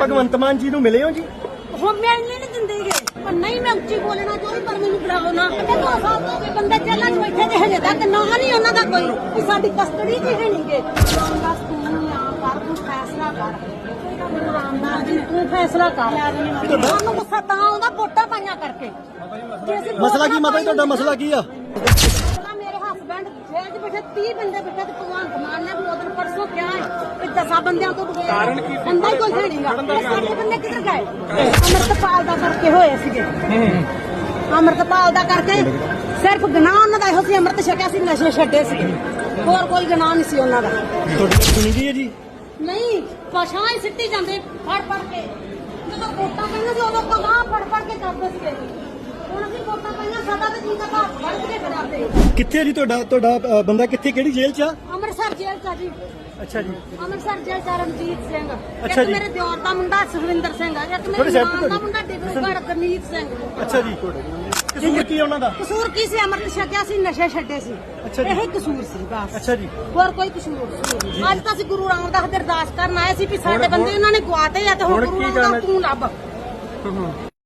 ਭਗਵੰਤ ਮਾਨ ਜੀ ਨੂੰ ਮਿਲੇ ਹੋ ਜੀ? ਹੁਣ ਮਿਲਣੇ ਨਹੀਂ ਦਿੰਦੇਗੇ ਪਰ ਨਹੀਂ ਮੈਂ ਉੱਚੀ ਬੋਲਣਾ ਚਾਹੁੰਦੀ ਪਰ ਮੈਨੂੰ ਬੁਲਾਓ ਨਾ। ਅੱਗੇ ਦੋ ਸਾਲ ਤੋਂ ਵੀ ਬੰਦੇ ਜੇਲ੍ਹਾਂ 'ਚ ਬੈਠੇ ਤੇ ਹਜੇ ਤੱਕ ਨਾਂ ਨਹੀਂ ਉਹਨਾਂ ਦਾ ਕੋਈ ਵੀ ਸਾਡੀ ਕਸਟਡੀ 'ਚ ਹੈ ਨਹੀਂਗੇ। ਬਸ ਤੂੰ ਆ ਕਰ ਤੂੰ ਫੈਸਲਾ ਕਰ। ਮੈਨੂੰ ਰਾਮਦਾਸ ਜੀ ਤੂੰ ਫੈਸਲਾ ਕਰ। ਸਾਨੂੰ ਗੁੱਸਾ ਤਾਂ ਆਉਂਦਾ ਵੋਟਾਂ ਪਾਈਆਂ ਕਰਕੇ। ਮਸਲਾ ਕੀ ਨਾ ਮਾਤਾ ਜੀ ਤੁਹਾਡਾ ਮਸਲਾ ਕੀ ਆ? ਮੇਰੇ ਹਸਬੰਡ ਜੇਲ੍ਹ 'ਚ ਬੈਠੇ 30 ਬੰਦੇ ਬੈਠੇ ਤੇ ਭਗਵਾਨ ਮਾਨ ਨੇ ਦਿਨ ਪਰਸੋਂ ਕਿਹਾ ਹੈ ਕਿ ਦਸਾਂ ਬੰਦਿਆਂ ਤੋਂ ਬਗੈਰ ਕਾਰਨ ਕੀ ਬੰਦਾ ਹੀ ਕੋਈ ਨਹੀਂਗਾ ਸਾਡੇ ਬੰਦੇ ਕਿੱਧਰ ਗਏ? ਅਮਰਤਪਾਲ ਦਾ ਕਰਕੇ ਹੋਏ ਸੀਗੇ। ਅਮਰਤਪਾਲ ਦਾ ਕਰਕੇ ਸਿਰਫ ਗੁਨਾਹ ਉਹਨਾਂ ਦਾ ਇਹੋ ਸੀ ਅਮਰਤ ਛਕਿਆ ਸੀ ਨਸ਼ੇ ਛੱਡੇ ਸੀ। ਹੋਰ ਕੋਈ ਗੁਨਾਹ ਨਹੀਂ ਸੀ ਉਹਨਾਂ ਦਾ। ਤੁਹਾਡੀ ਸੁਣੀ ਦੀ ਹੈ ਜੀ? ਨਹੀਂ ਪਛਾਂ ਹੀ ਸਿੱਟੀ ਜਾਂਦੇ ਫੜ ਫੜ ਕੇ। ਜਦੋਂ ਵੋਟਾਂ ਪਈਆਂ ਸੀ ਉਦੋਂ ਕਗਾਂ ਫੜ ਫੜ ਕੇ ਕਰਦੇ ਸੀਗੇ। ਕਿੱਥੇ ਜੀ ਤੁਹਾਡਾ ਤੁਹਾਡਾ ਬੰਦਾ ਕਿੱਥੇ ਕਿਹੜੀ ਜੇਲ੍ਹ 'ਚ ਆ? ਅੰਮ੍ਰਿਤਸਰ ਜੇਲ੍ਹ ਚ ਆ ਜੀ। ਅੱਛਾ ਜੀ। ਅੰਮ੍ਰਿਤਸਰ ਜੇਲ੍ਹ ਚ ਰਣਜੀਤ ਸਿੰਘ। ਅੱਛਾ ਜੀ। ਮੇਰੇ ਦਿਓਰ ਦਾ ਮੁੰਡਾ ਸੁਖਵਿੰਦਰ ਸਿੰਘ ਆ ਇੱਕ ਮੇਰੇ ਤੇ ਦਾ। ਮੁੰਡਾ ਡਿਬਰੂਗੜ੍ਹ ਗਰਨੀਤ ਸਿੰਘ। ਅੱਛਾ ਜੀ। ਕਸੂਰ ਕੀ ਉਹਨਾਂ ਦਾ? ਕਸੂਰ ਕੀ ਸੀ? ਅਮਰਤ ਛਕਿਆ ਸੀ ਨਸ਼ੇ ਛੱਡੇ ਸੀ। ਅੱਛਾ ਜੀ। ਇਹੀ ਕਸੂਰ ਸੀ ਬਸ। ਅੱਛਾ ਜੀ। ਹੋਰ ਕੋਈ ਕਸੂਰ ਨਹੀਂ। ਅੱਜ ਤਾਂ ਅਸੀਂ ਗੁਰੂ ਰਾਮਦਾਸ ਦੇ ਅਰਦਾਸ ਕਰਨ ਆਏ ਸੀ ਵੀ ਸਾਡੇ ਬੰਦੇ ਉਹਨਾਂ ਨੇ ਗਵਾਤੇ ਆ ਤੇ ਹੁਣ ਗੁਰੂ ਰਾਮਦਾਸ? ਤੂੰ ਲੱਭ।